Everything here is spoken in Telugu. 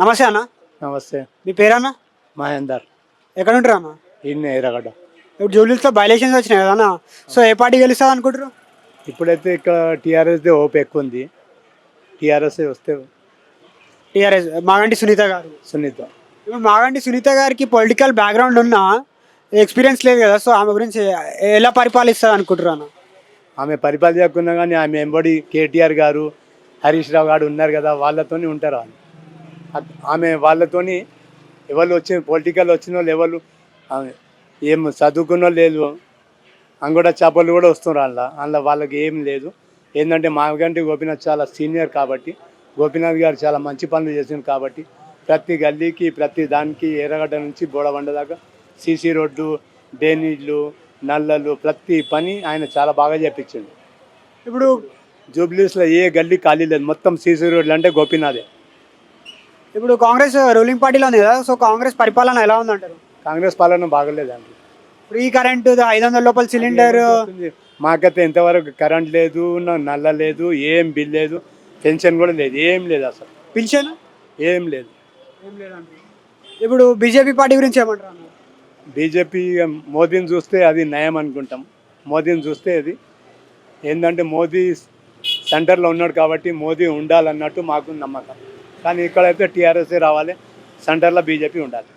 నమస్తే అన్న. నమస్తే. మీ పేరన్నా? మహేందర్. ఎక్కడ ఉంటారు అన్న ఈయన ఎర్రగడ్డ. ఇప్పుడు జూబ్లీస్లో బై ఎలక్షన్స్ వచ్చినాయి కదా అన్న. సో ఏ పార్టీ గెలుస్తుంది అనుకుంటారు ఇప్పుడైతే ఇక్కడ టీఆర్ఎస్దే ఓపు ఎక్కువ ఉంది టీఆర్ఎస్ వస్తే టీఆర్ఎస్ మాగంటి సునీత గారు. సునీత. ఇప్పుడు మాగంటి సునీత గారికి పొలిటికల్ బ్యాక్గ్రౌండ్ ఉన్న ఎక్స్పీరియన్స్ లేదు కదా సో ఆమె గురించి ఎలా పరిపాలిస్తుంది అనుకుంటారు అన్న? ఆమె పరిపాలన చేయకున్నా కానీ ఆమె ఎంబడి కేటీఆర్ గారు హరీష్ రావు గారు ఉన్నారు కదా వాళ్ళతోని ఉంటారు వాళ్ళు. ఆమె వాళ్ళతోని ఎవరు వచ్చి పొలిటికల్ వచ్చిన వాళ్ళు ఎవరు ఏం చదువుకున్న లేదు అంగడ చేపలు కూడా వస్తున్నారు అందులో. అందులో వాళ్ళకి ఏం లేదు. ఏంటంటే మాగంటి గోపీనాథ్ చాలా సీనియర్ కాబట్టి గోపీనాథ్ గారు చాలా మంచి పనులు చేసింది కాబట్టి ప్రతి గల్లీకి ప్రతి దానికి ఎర్రగడ్డ నుంచి బోడబండ దాకా సీసీ రోడ్డు డ్రైనేజ్లు నల్లలు ప్రతి పని ఆయన చాలా బాగా చేపించిండు. ఇప్పుడు జూబ్లీస్లో ఏ గల్లీ ఖాళీ లేదు. మొత్తం సీసీ రోడ్లు అంటే గోపీనాథే. ఇప్పుడు కాంగ్రెస్ రూలింగ్ పార్టీలో ఉంది కదా సో కాంగ్రెస్ పరిపాలన ఎలా ఉందంటారు? కాంగ్రెస్ పాలన బాగలేదండి. ఫ్రీ కరెంట్ ఐదు వందల లోపల సిలిండర్ మాకైతే ఇంతవరకు కరెంట్ లేదు నల్ల లేదు ఏం బిల్ లేదు పెన్షన్ కూడా లేదు ఏం లేదు అసలు. పిలిచాను ఏం లేదు. ఏం లేదండి. ఇప్పుడు బీజేపీ పార్టీ గురించి ఏమంటారు? బీజేపీ మోదీని చూస్తే అది నయం అనుకుంటాం. మోదీని చూస్తే అది ఏంటంటే మోదీ సెంటర్లో ఉన్నాడు కాబట్టి మోదీ ఉండాలన్నట్టు మాకు నమ్మకం. కానీ ఇక్కడైతే టీఆర్ఎస్ఏ రావాలి సెంటర్లో బీజేపీ ఉండాలి.